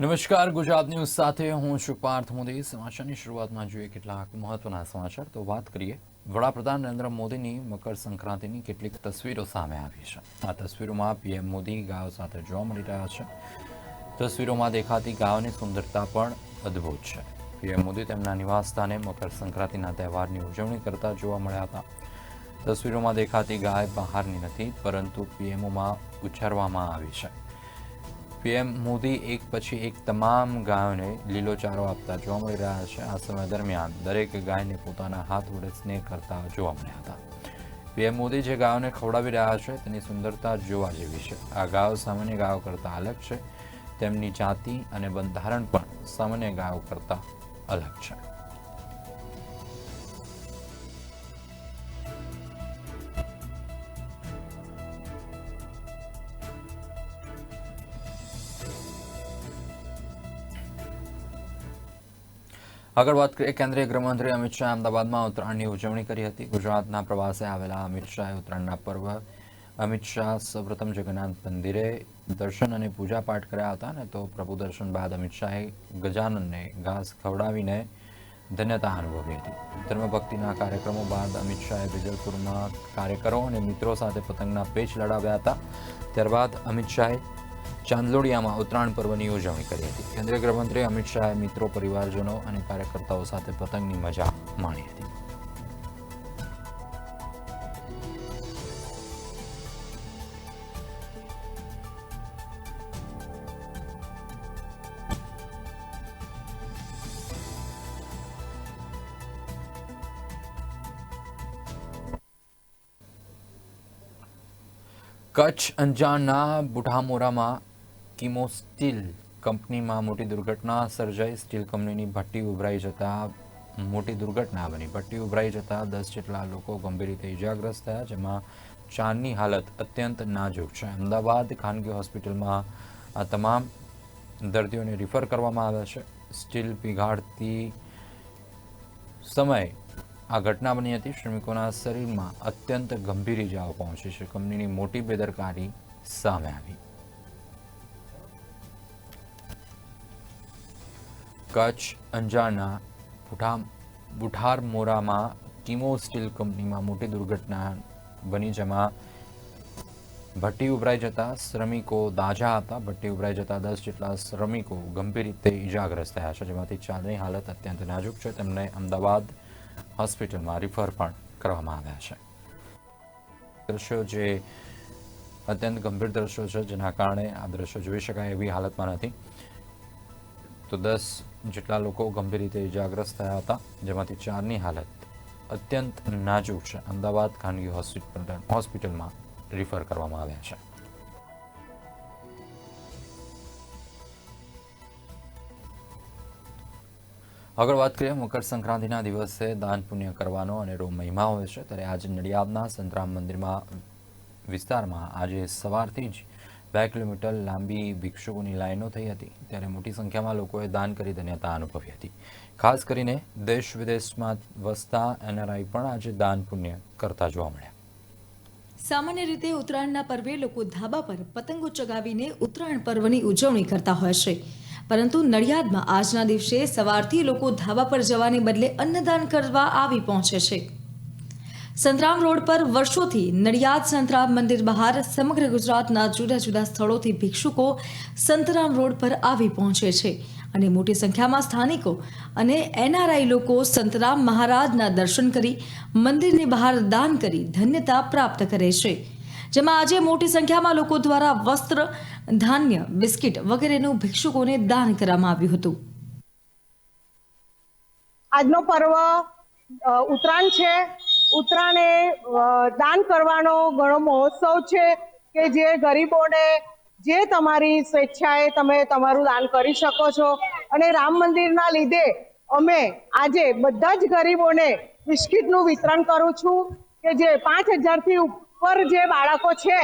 નમસ્કાર, ગુજરાત ન્યૂઝ સાથે હું છું પાર્થ મોદી. સમાચારની શરૂઆતમાં જોઈએ કેટલાક મહત્વના સમાચાર. તો વાત કરીએ, વડાપ્રધાન નરેન્દ્ર મોદીની મકર સંક્રાંતિની કેટલીક તસવીરો સામે આવી છે. આ તસવીરોમાં પીએમ મોદી ગાયો સાથે જોવા મળી રહ્યા છે. તસવીરોમાં દેખાતી ગાયોની સુંદરતા પણ અદ્ભુત છે. પીએમ મોદી તેમના નિવાસસ્થાને મકર સંક્રાંતિના તહેવારની ઉજવણી કરતા જોવા મળ્યા હતા. તસવીરોમાં દેખાતી ગાય બહારની નથી, પરંતુ પીએમઓમાં ઉછેરવામાં આવી છે. પીએમ મોદી એક પછી એક તમામ ગાયોને લીલો ચારો આપતા જોવા મળી રહ્યા છે. આ સમય દરમિયાન દરેક ગાયને પોતાના હાથ વડે સ્નેહ કરતા જોવા મળ્યા હતા. પીએમ મોદી જે ગાયોને ખવડાવી રહ્યા છે, તેની સુંદરતા જોવા જેવી છે. આ ગાયો સામાન્ય ગાયો કરતાં અલગ છે. તેમની જાતિ અને બંધારણ પણ સામાન્ય ગાયો કરતાં અલગ છે. આગળ વાત કરીએ, કેન્દ્રીય ગૃહમંત્રી અમિત શાહ અમદાવાદમાં ઉત્તરાયણની ઉજવણી કરી હતી. ગુજરાતના પ્રવાસે આવેલા અમિત શાહે ઉત્તરાયણના પર્વ અમિત શાહ સૌપ્રથમ જગન્નાથ મંદિરે દર્શન અને પૂજા પાઠ કર્યા હતા ને તો પ્રભુ દર્શન બાદ અમિત શાહે ગજાનનને ઘાસ ખવડાવીને ધન્યતા અનુભવી હતી. ધર્મભક્તિના કાર્યક્રમો બાદ અમિત શાહે વિજલપુરમાં કાર્યકરો અને મિત્રો સાથે પતંગના પેચ લડાવ્યા હતા. ત્યારબાદ અમિત શાહે ચાંદલોડિયામાં ઉત્તરાયણ પર્વની ઉજવણી કરી હતી. કેન્દ્રીય ગૃહમંત્રી અમિત શાહે મિત્રો, પરિવારજનો અને કાર્યકર્તાઓ સાથે પતંગની મજા માણી હતી. કચ્છ અંજારના બુઢામોરામાં કિમો સ્ટીલ કંપનીમાં મોટી દુર્ઘટના સર્જાઈ. સ્ટીલ કંપનીની ભઠ્ઠી ઉભરાઈ જતા મોટી દુર્ઘટના બની. ભઠ્ઠી ઉભરાઈ જતા દસ જેટલા લોકો ગંભીર રીતે ઇજાગ્રસ્ત થયા, જેમાં ચારની હાલત અત્યંત નાજુક છે. અમદાવાદ ખાનગી હોસ્પિટલમાં આ તમામ દર્દીઓને રિફર કરવામાં આવ્યા છે. સ્ટીલ પીગાડતી સમયે આ ઘટના બની હતી. શ્રમિકોના શરીરમાં અત્યંત ગંભીર ઇજાઓ પહોંચી છે. કંપનીની મોટી બેદરકારી સામે આવી. કચ્છ, અંજારના બુઢા બુઢારમોરામાં ટીમો સ્ટીલ કંપનીમાં મોટી દુર્ઘટના બની જેમાં ભટ્ટી ઉભરાઈ જતા શ્રમિકો દાજા હતા. ભટ્ટી ઉભરાઈ જતા દસ જેટલા શ્રમિકો ગંભીર રીતે ઇજાગ્રસ્ત થયા છે, જેમાંથી ચારની હાલત અત્યંત નાજુક છે. તેમને અમદાવાદ હોસ્પિટલમાં રિફર પણ કરવામાં આવ્યા છે. દ્રશ્યો જે અત્યંત ગંભીર દ્રશ્યો છે, જેના કારણે આ દ્રશ્યો જોઈ શકાય એવી હાલતમાં નથી. તો દસ જેટલા લોકો ગંભીર રીતે ઇજાગ્રસ્ત થયા હતા, જેમાંથી ચારની હાલત અત્યંત નાજુક છે. અમદાવાદ ખાનગી હોસ્પિટલ હોસ્પિટલમાં રિફર કરવામાં આવ્યા છે. આગળ વાત કરીએ, મકર સંક્રાંતિના દિવસે દાન પુણ્ય કરવાનો અનેરો મહિમા હોય છે. ત્યારે આજે નડિયાદના સંતરામ મંદિરમાં વિસ્તારમાં આજે સવારથી જ બે કિલોમીટર લાંબી ભિક્ષુકોની લાઈનો થઈ હતી, ત્યારે મોટી સંખ્યામાં લોકોએ દાન કરી ધન્યતા અનુભવી હતી. ખાસ કરીને દેશ વિદેશમાં વસતા એનઆરઆઈ પણ આજે દાન પુણ્ય કરતા જોવા મળ્યા. સામાન્ય રીતે ઉત્તરાયણના પર્વે લોકો ધાબા પર પતંગો ચગાવીને ઉત્તરાયણ પર્વની ઉજવણી કરતા હોય છે. પરંતુ નડિયાદમાં આજના દિવસે સવારથી લોકો ધાબા પર જવાને બદલે અન્નદાન કરવા આવી પહોંચે છે. સંતરામ રોડ પર વર્ષોથી નડિયાદ સંતરામ મંદિર બહાર સમગ્ર ગુજરાતના જુદા જુદા સ્થળોથી ભિક્ષુકો સંતરામ રોડ પર આવી પહોંચે છે અને મોટી સંખ્યામાં સ્થાનિકો અને એનઆરઆઈ લોકો સંતરામ મહારાજના દર્શન કરી મંદિરની બહાર દાન કરી ધન્યતા પ્રાપ્ત કરે છે. જેમાં આજે મોટી સંખ્યામાં લોકો દ્વારા વસ્ત્ર, ધાન્ય, બિસ્કિટ વગેરેનું ભિક્ષુકોને દાન કરવામાં આવ્યું હતું. આજનો પર્વ ઉત્તરાયણ છે. ઉત્તરાયણ દાન કરવાનો ઘણો મહોત્સવ છે કે જે ગરીબોને જે તમારી સ્વેચ્છાએ તમે તમારું દાન કરી શકો છો. અને રામ મંદિરના લીધે અમે આજે બધા જ ગરીબોને બિસ્કિટનું વિતરણ કરું છું કે જે પાંચ હજારથી ઉપર જે બાળકો છે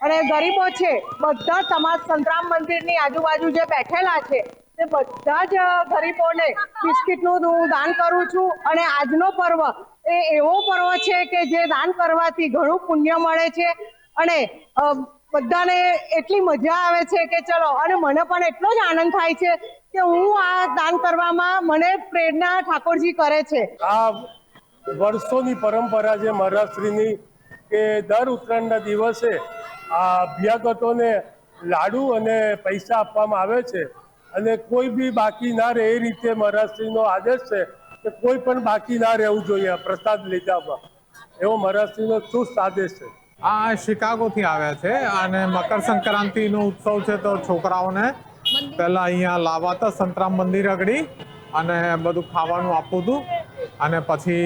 અને ગરીબો છે, બધા સમાજ સંતરામ મંદિરની આજુબાજુ જે બેઠેલા છે, તે બધા જ ગરીબોને બિસ્કિટનું દાન કરું છું. અને આજનો પર્વ એ એવો પર્વ છે કે જે દાન કરવાથી ઘણું પુણ્ય મળે છે અને બધાને એટલી મજા આવે છે કે ચલો, અને મને પણ એટલો જ આનંદ થાય છે કે હું આ દાન કરવામાં મને પ્રેરણા ઠાકોરજી કરે છે. આ વર્ષોની પરંપરા છે મહારાષ્ટ્રીની કે દર ઉત્તરાયણના દિવસે આ અભ્યાગતોને લાડુ અને પૈસા આપવામાં આવે છે અને કોઈ બી બાકી ના રહે એ રીતે મહારાષ્ટ્રીનો આદેશ છે. કે કોઈ પણ બાકી ના રહેવું જોઈએ પ્રસાદ લીધામાં. એવો મહારાષ્ટ્રીનો ચુસ્ત આદેશ છે. આ શિકાગોથી આવ્યા છે અને મકર સંક્રાંતિનો ઉત્સવ છે તો છોકરાઓને પહેલા અહીંયા લાવાતા સંતરામ મંદિર અગડી અને બધું ખાવાનું આપવું હતું અને પછી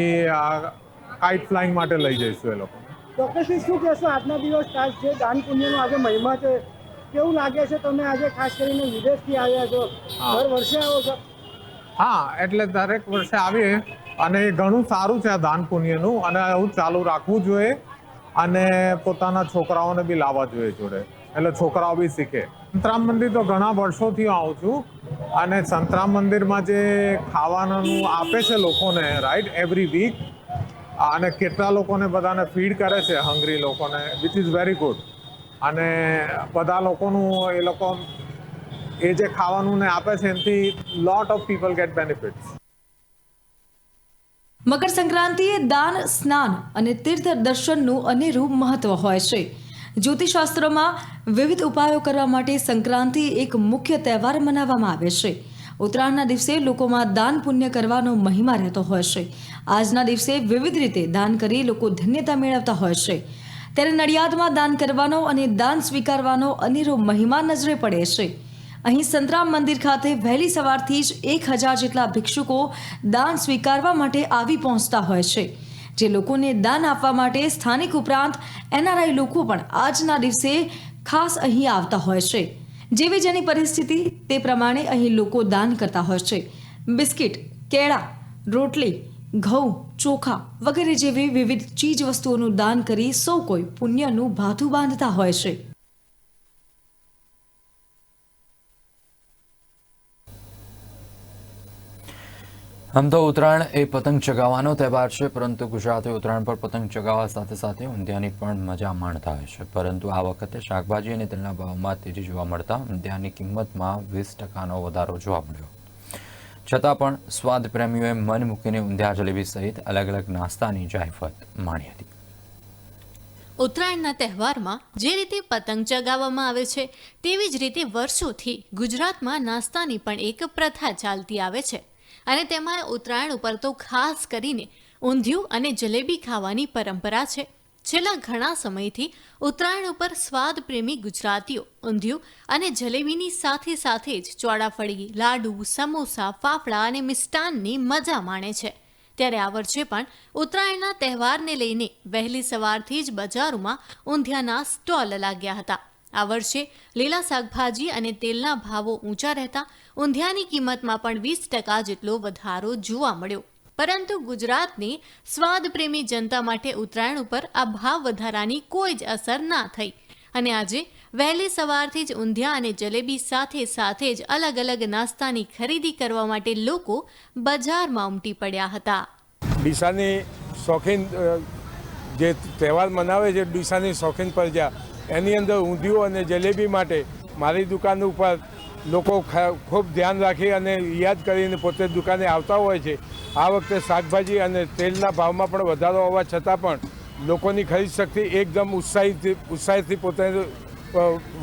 કાઇટ ફ્લાઇંગ માટે લઈ જઈશું એ લોકો. ચોક્કસથી શું કહેશો? આજના દિવસ ખાસ છે. દાન પુણ્યનો આજે મહિમા છે. કેવું લાગે છે? તમે આજે ખાસ કરીને વિદેશથી આવ્યા છો. દર વર્ષે આવો છો. હા, એટલે દરેક વર્ષે આવીએ અને એ ઘણું સારું છે આ દાન પુણ્યનું અને એવું ચાલુ રાખવું જોઈએ અને પોતાના છોકરાઓને બી લાવવા જોઈએ જોડે. એટલે છોકરાઓ બી શીખે. સંતરામ મંદિર તો ઘણા વર્ષોથી આવું છું અને સંતરામ મંદિરમાં જે ખાવાનું આપે છે લોકોને રાઈટ એવરી વીક અને કેટલા લોકોને બધાને ફીડ કરે છે હંગરી લોકોને વિચ ઇઝ વેરી ગુડ અને બધા લોકોનું એ લોકો એ જે ખાવાનું ને આપે છે, એનાથી lot of people get benefits મકર સંક્રાંતિએ દાન, સ્નાન અને તીર્થ દર્શનનું અનેરું મહત્વ હોય છે. જ્યોતિષશાસ્ત્રમાં વિવિધ ઉપાયો કરવા માટે સંક્રાંતિ એક મુખ્ય તહેવાર મનાવવામાં આવે છે. ઉત્તરાયણના દિવસે લોકોમાં દાન પુણ્ય કરવાનો મહિમા રહેતો હોય છે. આજના દિવસે વિવિધ રીતે દાન કરી લોકો ધન્યતા મેળવતા હોય છે. ત્યારે નડિયાદમાં દાન કરવાનો અને દાન સ્વીકારવાનો અનેરો મહિમા નજરે પડે છે. અહીં સંતરામ મંદિર ખાતે વહેલી સવારથી જ એક હજાર જેટલા ભિક્ષુકો દાન સ્વીકારવા માટે આવી પહોંચતા હોય છે. જે લોકોને દાન આપવા માટે સ્થાનિક ઉપરાંત એનઆરઆઈ લોકો પણ આજના દિવસે ખાસ અહીં આવતા હોય છે. જેવી જેની પરિસ્થિતિ તે પ્રમાણે અહીં લોકો દાન કરતા હોય છે. બિસ્કિટ, કેળા, રોટલી, ઘઉં, ચોખા વગેરે જેવી વિવિધ ચીજ વસ્તુઓનું દાન કરી સૌ કોઈ પુણ્યનું ભાથું બાંધતા હોય છે. આમ તો ઉત્તરાયણ એ પતંગ ચગાવવાનો તહેવાર છે, પરંતુ ગુજરાતી ઉત્તરાયણ પર પતંગ ચગાવવા સાથે સાથે ઊંધિયાની પણ મજા માણતા હોય છે. પરંતુ આ વખતે શાકભાજી અને તેલના ભાવમાં તેજી જોવા મળતા ઊંધિયાની કિંમતમાં વીસ ટકાનો વધારો જોવા મળ્યો. છતાં પણ સ્વાદ પ્રેમીઓએ મન મૂકીને ઊંધિયા જલેબી સહિત અલગ અલગ નાસ્તાની જાહેફત માણી હતી. ઉત્તરાયણના તહેવારમાં જે રીતે પતંગ ચગાવવામાં આવે છે, તેવી જ રીતે વર્ષોથી ગુજરાતમાં નાસ્તાની પણ એક પ્રથા ચાલતી આવે છે. અને તેમાં ઉત્તરાયણ ઉપર તો ખાસ કરીને ઊંધિયું અને જલેબી ખાવાની પરંપરા છે. છેલ્લા ઘણા સમયથી ઉત્તરાયણ ઉપર સ્વાદ પ્રેમી ગુજરાતીઓ ઊંધિયું અને જલેબીની સાથે સાથે જ ચોળાફળી, લાડુ, સમોસા, ફાફડા અને મિષ્ટાનની મજા માણે છે. ત્યારે આ વર્ષે પણ ઉત્તરાયણના તહેવારને લઈને વહેલી સવારથી જ બજારોમાં ઊંધિયાના સ્ટોલ લાગ્યા હતા. આ વર્ષે લીલા શાકભાજી અને તેલના ભાવો ઊંચા રહેતા ઊંધિયાની કિંમતમાં પણ વીસ ટકા જેટલો વધારો જોવા મળ્યો. પરંતુ ગુજરાતની સ્વાદપ્રેમી જનતા માટે ઉત્તરાયણ ઉપર આ ભાવ વધારાની કોઈ જ અસર ના થઈ. અને આજે વહેલી સવારથી જ ઊંધિયા અને જલેબી સાથે સાથે જ અલગ અલગ નાસ્તાની ખરીદી કરવા માટે લોકો બજારમાં ઉમટી પડ્યા હતા. ડીસાની શોખીન જે તહેવાર મનાવે છે, ડીસાની શોખીન પ્રજા. એની અંદર ઊંધિયું અને જલેબી માટે મારી દુકાન ઉપર લોકો ખૂબ ધ્યાન રાખી અને યાદ કરીને પોતે દુકાને આવતા હોય છે. આ વખતે શાકભાજી અને તેલના ભાવમાં પણ વધારો હોવા છતાં પણ લોકોની ખરીદ શક્તિ એકદમ ઉત્સાહિત, ઉત્સાહિતથી પોતે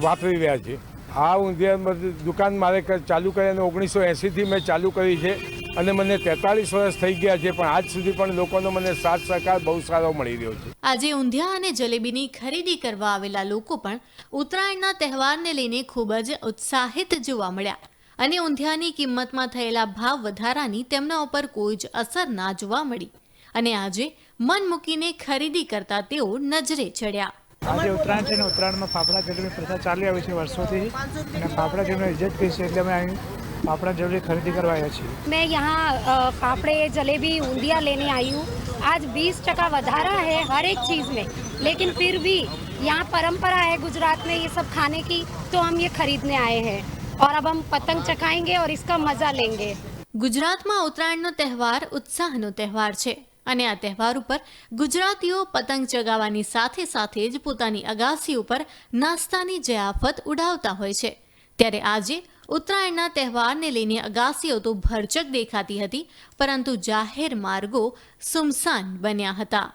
વાપરી રહ્યા છે. આ ઊંધિયા દુકાન મારે ચાલુ કરી અને ઓગણીસો એંસીથી મેં ચાલુ કરી છે. અને મને તેતાલીસ વર્ષ થઈ ગયા છે પણ આજ સુધી પણ લોકોનો મને સાથ સહકાર બહુ સારો મળી રહ્યો છે. આજે ઊંધિયા અને જલેબીની ખરીદી કરવા આવેલા લોકો પણ ઉત્તરાયણના તહેવારને લઈને ખૂબ જ ઉત્સાહિત જોવા મળ્યા. અને ઊંધિયાની કિંમતમાં થયેલા ભાવ વધારાની તેમના ઉપર કોઈ જ અસર ના જોવા મળી. અને આજે મન મૂકીને ખરીદી કરતા તેઓ નજરે ચડ્યા. આજે ઉત્તરાયણ છે ને ઉત્તરાયણમાં ફાફડા જલેબી પ્રથા ચાલી આવી છે વર્ષોથી. અને ફાફડા જલેબી ઇજ્જત કરી છે એટલે અમે અહીં ફાફડા જલેબી ખરીદી કરવા આવ્યા છીએ मैं यहाँ अ, फाफड़े जलेबी ऊंधिया लेने आई हूँ आज 20 टका वधारा है हर एक चीज़ में लेकिन फिर भी यहाँ परंपरा है गुजरात में ये सब खाने की तो हम ये खरीदने आए हैं और अब हम पतंग चखाएंगे और इसका मज़ा लेंगे ગુજરાતમાં ઉત્તરાયણનો તહેવાર ઉત્સાહનો તહેવાર છે અને આ તહેવાર ઉપર ગુજરાતીઓ પતંગ ચગાવવાની સાથે સાથે જ પોતાની અગાસી ઉપર નાસ્તાની જયાફત ઉડાવતા હોય છે ત્યારે આજે ઉત્તરાયણના તહેવારને લઈને અગાસીઓ તો ભરચક દેખાતી હતી, પરંતુ જાહેર માર્ગો સુમસાન બન્યા હતા.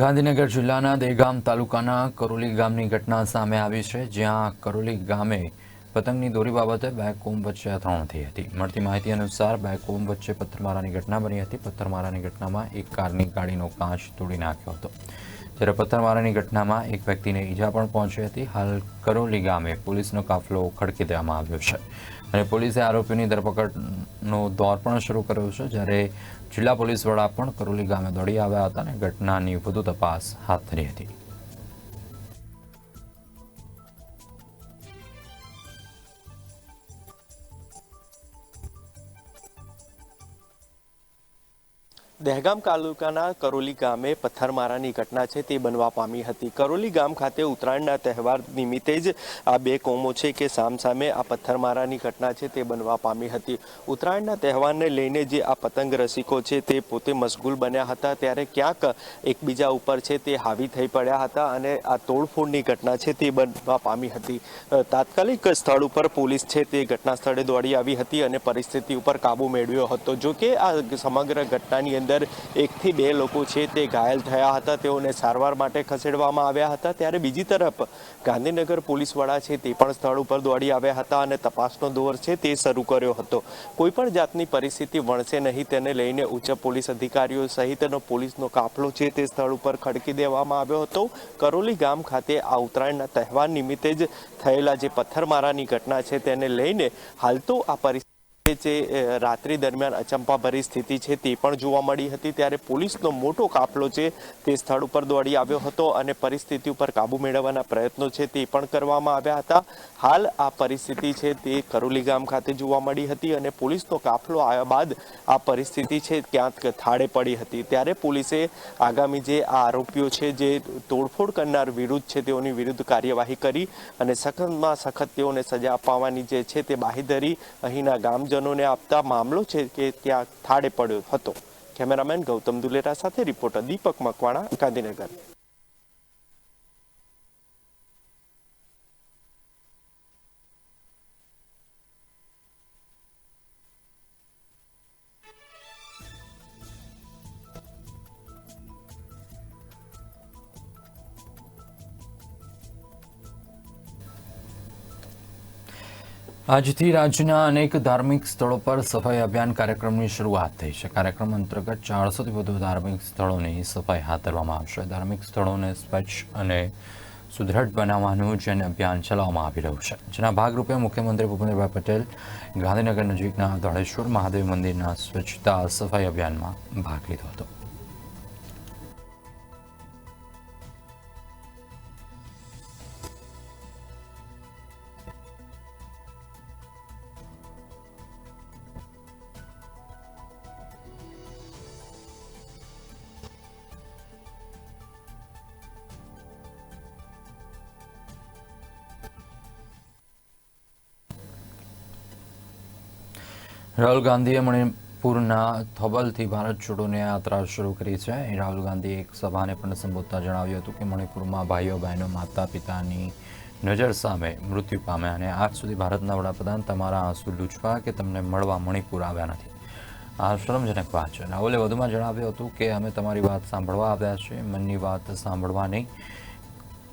ગાંધીનગર જિલ્લાના દેગામ તાલુકાના કરોલી ગામની ઘટના સામે આવી છે, જ્યાં કરોલી ગામે પતંગની દોરી બાબતે બે કોમ વચ્ચે અથડામણ થઈ હતી. મળતી માહિતી અનુસાર બે કોમ વચ્ચે પથ્થરમારાની ઘટના બની હતી. પથ્થરમારાની ઘટનામાં એક કારની ગાડીનો કાચ તોડી નાખ્યો હતો. જ્યારે પથ્થરમારાની ઘટનામાં એક વ્યક્તિને ઈજા પણ પહોંચી હતી. હાલ કરોલી ગામે પોલીસનો કાફલો ખડકી દેવામાં આવ્યો છે અને પોલીસે આરોપીની ધરપકડનો દોર પણ શરૂ કર્યો છે, જ્યારે જિલ્લા પોલીસ વડા પણ કરોલી ગામે દોડી આવ્યા હતા અને ઘટનાની વધુ તપાસ હાથ ધરી હતી. દહેગામ તાલુકાના કરોલી ગામે પથ્થરમારાની ઘટના છે તે બનવા પામી હતી. કરોલી ગામ ખાતે ઉત્તરાયણના તહેવાર નિમિત્તે જ આ બે કોમો છે કે સામસામે આ પથ્થરમારાની ઘટના છે તે બનવા પામી હતી. ઉત્તરાયણના તહેવારને લઈને જે આ પતંગ રસિકો છે તે પોતે મશગુલ બન્યા હતા ત્યારે ક્યાંક એકબીજા ઉપર છે તે હાવી થઈ પડ્યા હતા અને આ તોડફોડની ઘટના છે તે બનવા પામી હતી. તાત્કાલિક સ્થળ ઉપર પોલીસ છે તે ઘટના સ્થળે દોડી આવી હતી અને પરિસ્થિતિ ઉપર કાબુ મેળવ્યો હતો. જો કે આ સમગ્ર ઘટનાની અંદર એકથી બે લોકો છે તે ઘાયલ થયા હતા. તેઓને સારવાર માટે ખસેડવામાં આવ્યા હતા. ત્યારે બીજી તરફ ગાંધીનગર પોલીસ વડા છે તે પણ સ્થળ ઉપર દોડી આવ્યા હતા અને તપાસનો દોર છે તે શરૂ કર્યો હતો. કોઈપણ જાતની પરિસ્થિતિ વણશે નહીં, તેને લઈને ઉચ્ચ પોલીસ અધિકારીઓ સહિતનો પોલીસનો કાફલો છે તે સ્થળ ઉપર ખડકી દેવામાં આવ્યો હતો. કરોલી ગામ ખાતે આ ઉત્તરાયણના તહેવાર નિમિત્તે જ થયેલા જે પથ્થરમારાની ઘટના છે તેને લઈને હાલ તો આ પરિસ્થિતિ જે રાત્રિ દરમિયાન અચંપાભરી સ્થિતિ છે તે પણ જોવા મળી હતી. ત્યારે પોલીસનો મોટો કાફલો છે તે સ્થળ ઉપર દોડી આવ્યો હતો અને પરિસ્થિતિ ઉપર કાબુ મેળવવાના પ્રયત્નો છે તે પણ કરવામાં આવ્યા હતા. હાલ આ પરિસ્થિતિ છે તે કરોલી ગામ ખાતે જોવા મળી હતી અને પોલીસનો કાફલો આવ્યા બાદ આ પરિસ્થિતિ છે ક્યાંક થાળે પડી હતી. ત્યારે પોલીસે આગામી જે આ આરોપીઓ છે જે તોડફોડ કરનાર વિરુદ્ધ છે તેઓની વિરુદ્ધ કાર્યવાહી કરી અને સખતમાં સખત તેઓને સજા અપાવવાની જે છે તે બાહીધરી અહીંના ગામજનોને આપતા મામલો છે કે ત્યાં થાળે પડ્યો હતો. કેમેરામેન ગૌતમ દુલેરા સાથે રિપોર્ટર દીપક મકવાણા ગાંધીનગર. આજથી રાજ્યના અનેક ધાર્મિક સ્થળો પર સફાઈ અભિયાન કાર્યક્રમની શરૂઆત થઈ છે. કાર્યક્રમ અંતર્ગત ચારસોથી વધુ ધાર્મિક સ્થળોની સફાઈ હાથ ધરવામાં આવશે. ધાર્મિક સ્થળોને સ્વચ્છ અને સુદૃઢ બનાવવાનું જન અભિયાન ચલાવવામાં આવી રહ્યું છે. જેના ભાગરૂપે મુખ્યમંત્રી ભૂપેન્દ્રભાઈ પટેલ ગાંધીનગર નજીકના ધોળેશ્વર મહાદેવ મંદિરના સ્વચ્છતા સફાઈ અભિયાનમાં ભાગ લીધો હતો. રાહુલ ગાંધીએ મણિપુરના થોબલથી ભારત છોડોને યાત્રા શરૂ કરી છે. રાહુલ ગાંધીએ એક સભાને પણ સંબોધતા જણાવ્યું હતું કે મણિપુરમાં ભાઈઓ, બહેનો, માતા પિતાની નજર સામે મૃત્યુ પામ્યા અને આજ સુધી ભારતના વડાપ્રધાન તમારા આંસુ લૂછવા કે તમને મળવા મણિપુર આવ્યા નથી. આ શરમજનક વાત છે. રાહુલે વધુમાં જણાવ્યું હતું કે અમે તમારી વાત સાંભળવા આવ્યા છીએ. મનની વાત સાંભળવા નહીં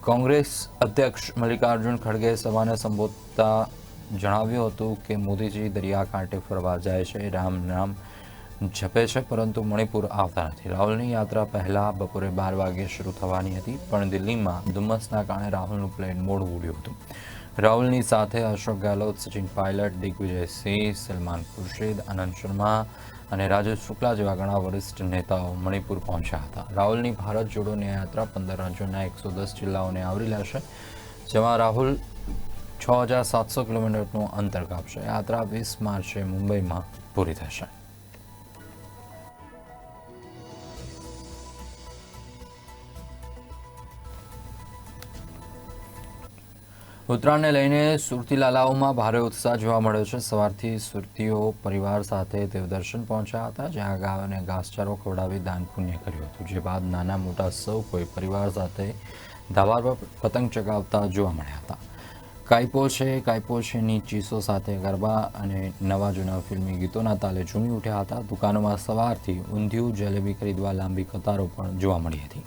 કોંગ્રેસ અધ્યક્ષ મલ્લિકાર્જુન ખડગે સભાને સંબોધતા જણાવ્યું હતું કે મોદીજી દરિયાકાંઠે ફરવા જાય છે, રામ નામ જપે છે, પરંતુ મણિપુર આવતા નથી. રાહુલની યાત્રા પહેલાં બપોરે બાર વાગે શરૂ થવાની હતી, પણ દિલ્હીમાં ધુમ્મસના કારણે રાહુલનું પ્લેન મોડું ઉડ્યું હતું. રાહુલની સાથે અશોક ગેહલોત, સચિન પાયલટ દિગ્વિજયસિંહ સલમાન ખુરશીદ, આનંદ શર્મા અને રાજેશ શુક્લા જેવા ઘણા વરિષ્ઠ નેતાઓ મણિપુર પહોંચ્યા હતા. રાહુલની ભારત જોડોની યાત્રા પંદર રાજ્યોના એકસો દસ જિલ્લાઓને આવરી લેશે, જેમાં રાહુલ છ હજાર સાતસો કિલોમીટરનું અંતર કાપશે. યાત્રા વીસ માર્ચે મુંબઈમાં પૂરી થશે. ઉત્તરાયણને લઈને સુરતી લાલાઓમાં ભારે ઉત્સાહ જોવા મળ્યો છે. સવારથી સુરતીઓ પરિવાર સાથે દેવદર્શન પહોંચ્યા હતા, જ્યાં ગાયોને ઘાસચારો ખવડાવી દાન પુણ્ય કર્યું હતું. જે બાદ નાના મોટા સૌ કોઈ પરિવાર સાથે ધાબા પર પતંગ ચગાવતા જોવા મળ્યા હતા. કાઈપો છે છેની ચીસો સાથે ગરબા અને નવા જૂના ફિલ્મી ગીતોના તાલે ઝૂમી ઉઠ્યા હતા. દુકાનોમાં સવારથી ઊંધિયું, જલેબી ખરીદવા લાંબી કતારો પણ જોવા મળી હતી.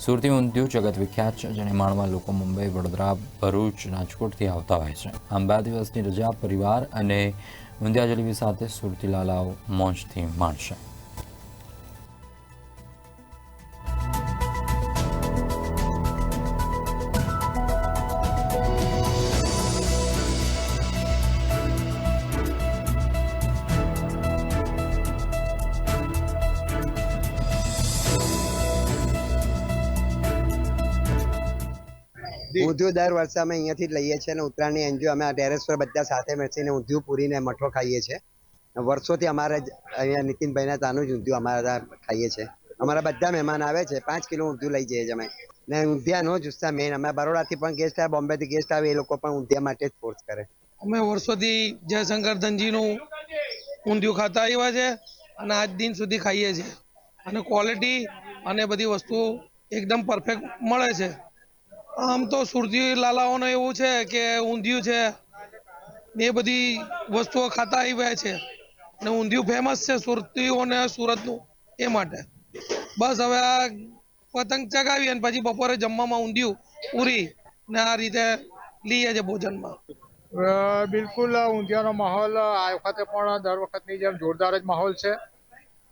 સુરતી ઊંધિયું જગત વિખ્યાત છે, જેને માણવા લોકો મુંબઈ, વડોદરા, ભરૂચ, રાજકોટથી આવતા હોય છે. આમ બે દિવસની રજા પરિવાર અને ઊંધિયા જલેબી સાથે સુરતી લાલાઓ મોજથી માણશે ઊંધિયું દર વર્ષે અમે અહીંયાથી જ લઈએ છીએ અને ઉત્તરાયણની એન્જોય અમે ટેરેસ પર બધા સાથે બેસીને ઊંધિયું પૂરીને મઠો ખાઈએ છીએ. વર્ષોથી અમારે અહીંયા નીતિનભાઈના ત્યાંનું જ ઊંધિયું અમારા ખાઈએ છીએ. અમારા બધા મહેમાન આવે છે, પાંચ કિલો ઊંધિયું લઈ જઈએ છીએ અમે. ને ઊંધિયાનો જ ઉત્સાહ મેઇન અમે બરોડાથી પણ ગેસ્ટ આવે બોમ્બેથી ગેસ્ટ આવે, એ લોકો પણ ઊંધિયા માટે જ ફોર્સ કરે. અમે વર્ષોથી જયશંકર ધનજીનું ઊંધિયું ખાતા આવ્યા છે અને આજ દિન સુધી ખાઈએ છીએ. અને ક્વોલિટી અને બધી વસ્તુ એકદમ પરફેક્ટ મળે છે. આમ તો સુરતી લાલાઓને એવું છે કે ઊંધિયું છે. એ બધી વસ્તુઓ ખાતા આવ્યા છે. અને ઊંધિયું ફેમસ છે સુરતીઓને સુરતનું એ માટે. બસ હવે આ પતંગ ચગાવી અને પછી બપોરે જમવામાં ઊંધિયું પૂરી ને આ રીતે લઈએ છે ભોજનમાં. બિલકુલ ઊંધિયાનો માહોલ આ વખતે પણ દર વખતની જેમ જોરદાર જ માહોલ છે.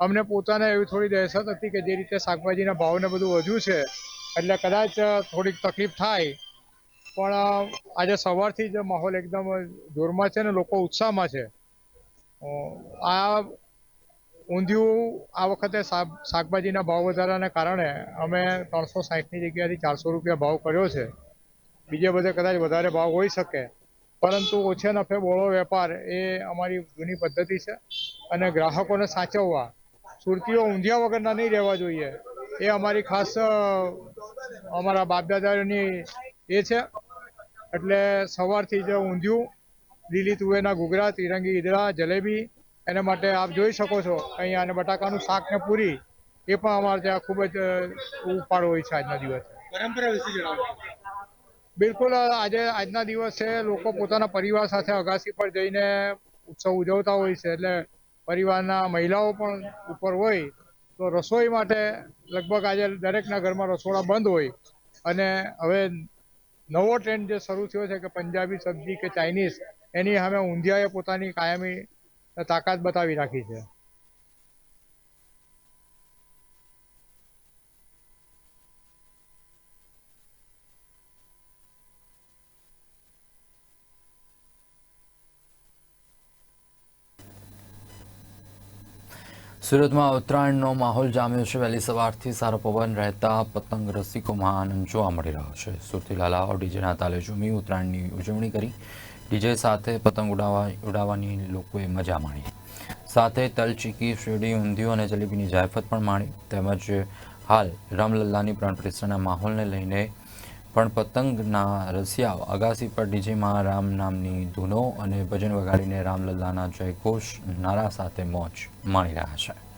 અમને પોતાને એવી થોડી દહેશત હતી કે જે રીતે શાકભાજીના ભાવને બધું વધ્યું છે. એટલે કદાચ થોડીક તકલીફ થાય, પણ આજે સવારથી જ માહોલ એકદમ જોરમાં છે ને લોકો ઉત્સાહમાં છે. આ ઊંધિયું આ વખતે શાક- શાકભાજીના ભાવ વધારાને કારણે અમે ત્રણસો સાહીઠની જગ્યાએથી ચારસો રૂપિયા ભાવ કર્યો છે. બીજે બધે કદાચ વધારે ભાવ હોઈ શકે. પરંતુ ઓછે નફે બોળો વેપાર એ અમારી જૂની પદ્ધતિ છે. અને ગ્રાહકોને સાચવવા, સુરતીઓ ઊંધિયા વગરના નહીં રહેવા જોઈએ. એ અમારી ખાસ અમારા અમારા બાપદાદાની એ છે. એટલે સવારથી જે ઊંધિયું લીલી તુવેરના ઘૂઘરા તિરંગી ઈદડા જલેબી એના માટે આપ જોઈ શકો છો અહીંયા અને બટાકાનું શાક ને પૂરી એ પણ અમારે ત્યાં ખૂબ જ ઉપાડ હોય છે આજના દિવસે. પરંપરા વિશે જણાવો. બિલકુલ આજે આજના દિવસે લોકો પોતાના પરિવાર સાથે અગાસી પર જઈને ઉત્સવ ઉજવતા હોય છે એટલે પરિવારના મહિલાઓ પણ ઉપર હોય તો રસોઈ માટે લગભગ આજે દરેકના ઘરમાં રસોડા બંધ હોય અને હવે નવો ટ્રેન્ડ જે શરૂ થયો છે કે પંજાબી સબ્જી કે ચાઇનીઝ એની સામે ઊંધિયાએ પોતાની કાયમી તાકાત બતાવી રાખી છે. સુરતમાં ઉત્તરાયણનો માહોલ જામ્યો છે. વહેલી સવારથી સારો પવન રહેતા પતંગ રસિકોમાં આનંદ જોવા મળી રહ્યો છે. સુરતી લાલાઓ ડીજેના તાલે ઝૂમી ઉત્તરાયણની ઉજવણી કરી ડીજે સાથે પતંગ ઉડાવવા ઉડાવવાની લોકોએ મજા માણી. સાથે તલચીકી, શેરડી, ઊંધિયું અને જલેબીની જાયફત પણ માણી. તેમજ હાલ રામલલ્લાની પ્રાણ પ્રતિષ્ઠાના માહોલને લઈને પણ પતંગના રસિયાઓ, અગાસી પર ડીજેમાં રામ નામની ધૂનો અને ભજન વગાડીને રામલલ્લાના જયઘોષ નારા સાથે મોજ માણી રહ્યા છે.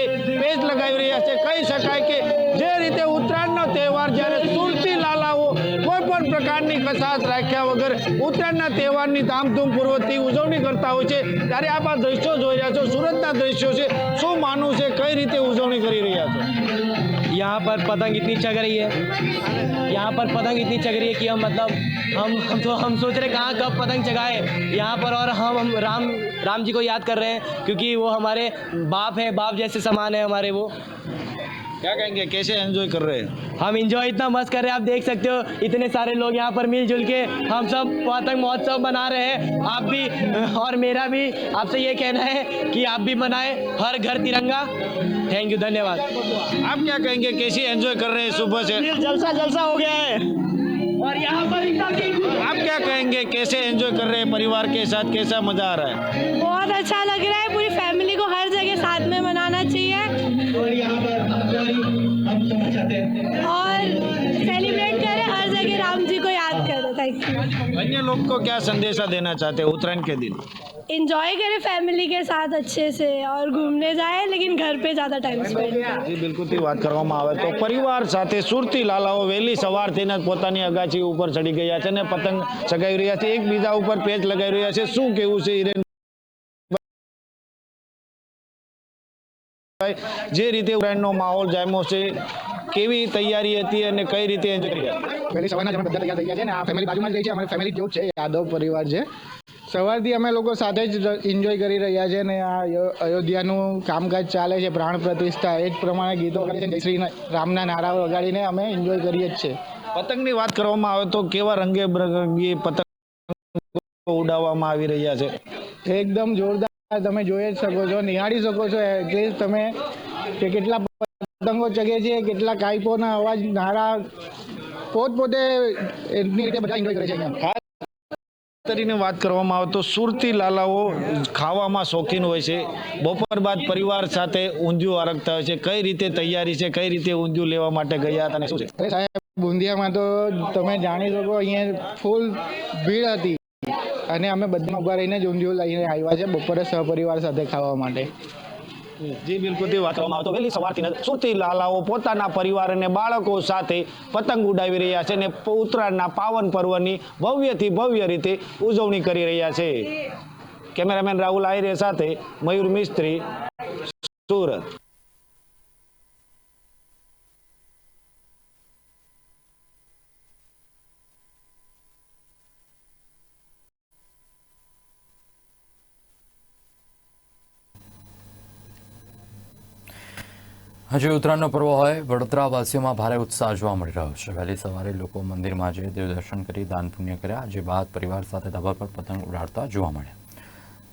એકબીજા પેજ લગાવી રહ્યા છે. કહી શકાય કે જે રીતે ઉત્તરાયણનો તહેવાર જ્યારે સુરતી લાલાઓ કોઈ પણ પ્રકારની કસાસ રાખ્યા વગર ઉત્તરાયણના તહેવારની ધામધૂમપૂર્વકથી ઉજવણી કરતા હોય છે, ત્યારે આપ આ દ્રશ્યો જોઈ રહ્યા છો, સુરતના દ્રશ્યો છે. શું માનવું છે? કઈ રીતે ઉજવણી કરી રહ્યા છો? यहाँ पर पतंग इतनी चग रही है। यहाँ पर पतंग इतनी चग रही है कि हम मतलब हम हम तो हम सोच रहे कहाँ कब पतंग चगाए। यहाँ पर और हम हम राम राम जी को याद कर रहे हैं, क्योंकि वो हमारे बाप है, बाप जैसे समान है हमारे वो। क्या कहेंगे कैसे एंजॉय कर रहे हैं? हम इंजॉय इतना मस्त कर रहे हैं आप देख सकते हो इतने सारे लोग यहाँ पर मिलजुल के हम सब पतंग महोत्सव मना रहे हैं। आप भी और मेरा भी आपसे ये कहना है कि आप भी मनाएँ हर घर तिरंगा। थैंक यू धन्यवाद। आप क्या कहेंगे कैसे एंजॉय कर रहे हैं सुबह से? जलसा जलसा हो गया है। और यहाँ पर आप क्या कहेंगे कैसे एंजॉय कर रहे हैं परिवार के साथ कैसा मज़ा आ रहा है? बहुत अच्छा लग रहा है पूरी और सेलिब्रेट करें हर जगह राम जी को याद करें थैंक यू अन्य लोग को क्या संदेशा देना चाहते हैं उत्तरायण के दिन इंजॉय करें फैमिली के साथ अच्छे से और घूमने जाए लेकिन घर पे ज़्यादा टाइम स्पेंड करें જી બિલકુલથી વાત કરવામાં આવે તો પરિવાર સાથે સુરતી લાલાઓ વહેલી સવારથી જ પોતાની અગાચી ઉપર ચડી ગયા છે અને પતંગ ચગાવી રહ્યા છે એકબીજા ઉપર પેચ લગાવી રહ્યા છે શું કેવું છે હિરેન જે રીતે ઉત્તરાયણનો માહોલ જામ્યો છે કેવી તૈયારી હતી અને કઈ રીતે એન્જોય કર્યા પહેલી સવારના અમે બધા તૈયાર થઈ ગયા છે ને આ ફેમિલી બાજુમાં જ રહી છે અમારી ફેમિલી જેવું છે યાદવ પરિવાર છે. સવારથી અમે લોકો સાથે જ એન્જોય કરી રહ્યા છે ને આ અયોધ્યાનું કામકાજ ચાલે છે પ્રાણ પ્રતિષ્ઠા એ જ પ્રમાણે ગીતો કરે છે શ્રી રામના નારાઓ વગાડીને અમે એન્જોય કરીએ જ છે પતંગની વાત કરવામાં આવે તો કેવા રંગે બરંગી પતંગ ઉડાવવામાં આવી રહ્યા છે? એકદમ જોરદાર તમે જોઈ જ શકો છો નિહાળી શકો છો એટલીસ્ટ તમે કે કેટલા પતંગો ચગે છે કેટલા કાઈપોના અવાજ નારા પોતપોતે એમની રીતે બધા એન્જોય કરે છે તરીને વાત કરવામાં આવે તો સુરતી લાલાઓ ખાવામાં શોખીન હોય છે. બપોર બાદ પરિવાર સાથે ઊંધિયું આરગતા હોય છે. કઈ રીતે તૈયારી છે કઈ રીતે ઊંધિયું લેવા માટે ગયા હતા અને શું છે? સાહેબ બુંદિયામાં તો તમે જાણી શકો અહીંયા ફૂલ ભીડ હતી. અને અમે બધા ઊભા રહીને જ ઊંધિયું લઈને આવ્યા છે બપોરે સહપરિવાર સાથે ખાવા માટે. જી બિલકુલથી વાત કરવામાં આવતો વહેલી સવારથી સુરતી લાલાઓ પોતાના પરિવાર અને બાળકો સાથે પતંગ ઉડાવી રહ્યા છે અને ઉત્તરાયણના પાવન પર્વની ભવ્યથી ભવ્ય રીતે ઉજવણી કરી રહ્યા છે. કેમેરામેન રાહુલ આયરે સાથે મયુર મિસ્ત્રી, સુરત. હજી ઉત્તરાયણનો પર્વ હોય, વડોદરાવાસીઓમાં ભારે ઉત્સાહ જોવા મળી રહ્યો છે. વહેલી સવારે લોકો મંદિરમાં જઈ દેવ દર્શન કરી દાન પુણ્ય કર્યા. જે બાદ પરિવાર સાથે ધાબા પર પતંગ ઉડાડતા જોવા મળ્યા.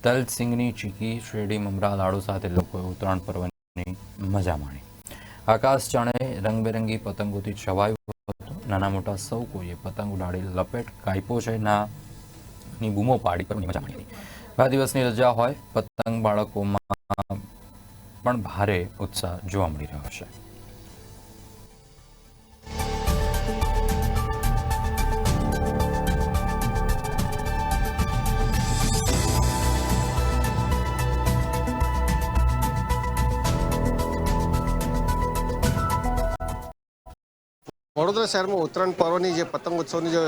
તલ સિંગની ચીકી, શેરડી, મમરા, લાડુ સાથે લોકોએ ઉત્તરાયણ પર્વની મજા માણી. આકાશ જાણે રંગબેરંગી પતંગોથી છવાયું હતું. નાના મોટા સૌ કોઈએ પતંગ ઉડાડી લપેટ કાયપો છે. ના ની બૂમો પાડી પર મજા માણી. આ દિવસની રજા હોય, પતંગ બાળકોમાં પણ ભારે ઉત્સાહ જોવા મળી રહ્યો છે. વડોદરા શહેરમાં ઉત્તરાયણ પર્વની જે પતંગ ઉત્સવની જે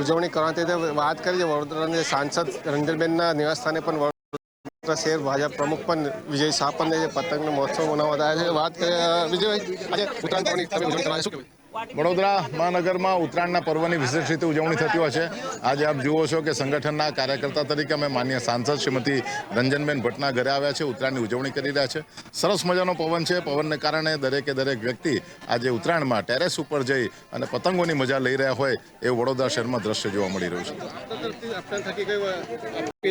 ઉજવણી કરવાની વાત કરી છે. વડોદરાના સાંસદ રંજનબેનના નિવાસસ્થાને પણ શહેર ભાજપ પ્રમુખ પણ વિજય શાહ પણ જે પતંગનો મહોત્સવ આવ્યા છે. વાત વિજયભાઈ, આજે વડોદરા મહાનગરમાં ઉત્તરાયણના પર્વની વિશેષ રીતે ઉજવણી થતી હોય છે. આજે આપ જુઓ છો કે સંગઠનના કાર્યકર્તા તરીકે અમે માન્ય સાંસદ શ્રીમતી રંજનબેન ભટ્ટના ઘરે આવ્યા છે, ઉત્તરાયણની ઉજવણી કરી રહ્યા છે. સરસ મજાનો પવન છે. પવનને કારણે દરેકે દરેક વ્યક્તિ આજે ઉત્તરાયણમાં ટેરેસ ઉપર જઈ અને પતંગોની મજા લઈ રહ્યા હોય, એ વડોદરા શહેરમાં દ્રશ્ય જોવા મળી રહ્યું છે. બે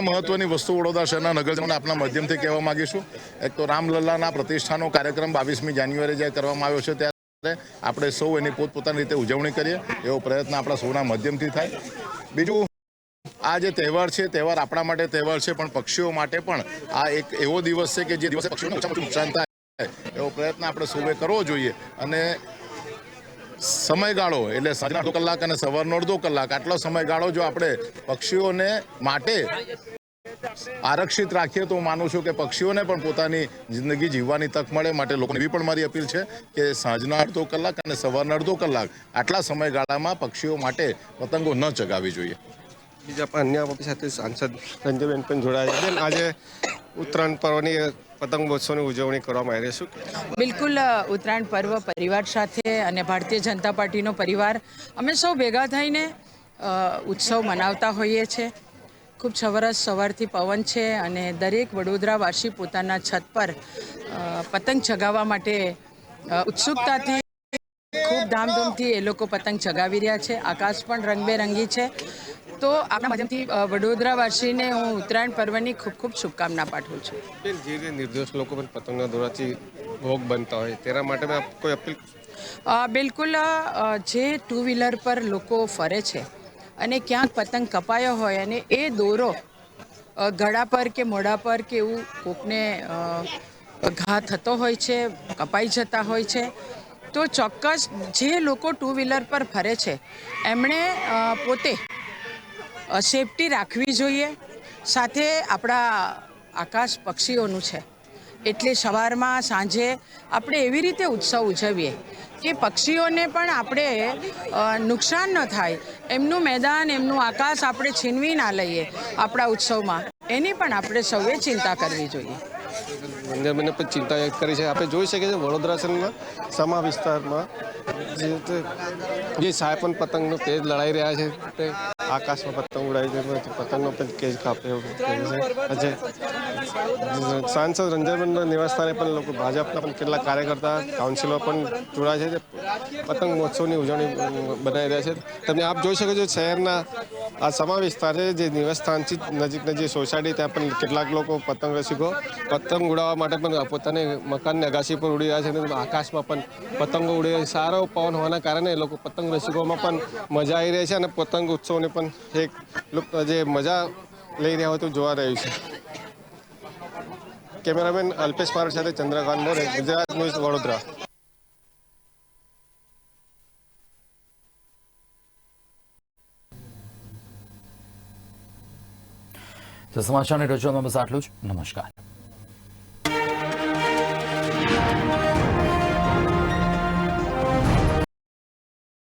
મહત્વની વસ્તુ વડોદરા શહેરના નગરજનોને આપના માધ્યમથી કહેવા માંગીશું. એક તો રામલલ્લાના પ્રતિષ્ઠાનો કાર્યક્રમ બાવીસમી જાન્યુઆરી જે કરવામાં આવ્યો છે, ત્યારે આપણે સૌ એની પોતપોતાની રીતે ઉજવણી કરીએ, એવો પ્રયત્ન આપણા સૌના માધ્યમથી થાય. બીજું, આ જે તહેવાર છે, તહેવાર આપણા માટે તહેવાર છે, પણ પક્ષીઓ માટે પણ આ એક એવો દિવસ છે કે જે દિવસે પક્ષીઓને નુકસાન થાય. એવો પ્રયત્ન આપણે સૌએ કરવો જોઈએ. અને સમયગાળો એટલે સાંજના અડધો કલાક અને સવારનો અડધો કલાક આટલો સમયગાળો જો આપણે પક્ષીઓને માટે આરક્ષિત રાખીએ તો હું માનું છું કે પક્ષીઓને પણ પોતાની જિંદગી જીવવાની તક મળે માટે લોકોને એવી પણ મારી અપીલ છે કે સાંજના અડધો કલાક અને સવારના અડધો કલાક આટલા સમયગાળામાં પક્ષીઓ માટે પતંગો ન ચગાવવી જોઈએ. બીજા અન્ય સાથે સાંસદ સંજયબેન પણ જોડાયા છે. આજે ઉત્તરાયણ પર્વની પતંગોત્સવની ઉજવણી કરવામાં આવી રહી છે. બિલકુલ ઉત્તરાયણ પર્વ પરિવાર સાથે અને ભારતીય જનતા પાર્ટીનો પરિવાર. અમે સૌ ભેગા થઈને ઉત્સવ મનાવતા હોઈએ છીએ ખૂબ સવરસ સવારથી પવન છે અને દરેક વડોદરાવાસી પોતાના છત પર પતંગ ચગાવવા માટે ઉત્સુકતાથી ખૂબ ધામધૂમથી એ લોકો પતંગ ચગાવી રહ્યા છે. આકાશ પણ રંગબેરંગી છે. તો આપણા માધ્યમથી વડોદરાવાસીને હું ઉત્તરાયણ પર્વની ખૂબ ખૂબ શુભકામના પાઠવું છું. જે જે નિર્દોષ લોકો પણ પતંગના દોરાથી ભોગ બનતા હોય તેના માટે મેં કોઈ અપીલ બિલકુલ જે ટુ વ્હીલર પર લોકો ફરે છે અને ક્યાંક પતંગ કપાયો હોય અને એ દોરો ગળા પર કે મોઢા પર કે એવું કોકને ઘા થતો હોય છે કપાઈ જતા હોય છે તો ચોક્કસ જે લોકો ટુ વ્હીલર પર ફરે છે, એમણે પોતે સેફટી રાખવી જોઈએ. સાથે આપણા આકાશ પક્ષીઓનું છે. એટલે સવારમાં, સાંજે આપણે એવી રીતે ઉત્સવ ઉજવીએ કે પક્ષીઓને પણ આપણે નુકસાન ન થાય. એમનું મેદાન, એમનું આકાશ આપણે છીનવી ના લઈએ આપણા ઉત્સવમાં. એની પણ આપણે સૌએ ચિંતા કરવી જોઈએ. રંજનબેને પણ ચિંતા વ્યક્ત કરી છે. આપણે જોઈ શકીએ છીએ વડોદરા શહેરના સમા વિસ્તારમાં જે રીતે જે સાયપન પતંગનો કેજ લડાઈ રહ્યા છે, તે આકાશમાં પતંગ ઉડાવી છે પતંગનો પણ કેજ કાપે એવું છે. સાંસદ રંજનબેનના નિવાસસ્થાને પણ લોકો ભાજપના પણ કેટલાક કાર્યકર્તા કાઉન્સિલો પણ જોડાય છે. પતંગ મહોત્સવની ઉજવણી બનાવી રહ્યા છે. તમે આપ જોઈ શકો છો શહેરના આ સમા વિસ્તાર છે જે નિવાસસ્થાનથી નજીકના જે સોસાયટી, ત્યાં પણ કેટલાક લોકો પતંગ રસિકો પતંગ ઉડાવવા માટે પણ પોતાની મકાનની અગાસી પર ઉડી રહ્યા છે અને આકાશમાં પણ પતંગો ઉડી રહ્યા સારો પવન હોવાના કારણે લોકો પતંગ રસિકોમાં પણ મજા આવી રહી છે અને પતંગ ઉત્સવને પણ એક જે મજા લઈ રહ્યા હોય તો જોવા રહ્યું છે. કેમેરામેન અલ્પેશ પારડ સાથે ચંદ્રકાંત મોરે, ગુજરાત ન્યૂઝ વડોદરા. તો સમાચારની રજૂઆતમાં બસ આટલું જ નમસ્કાર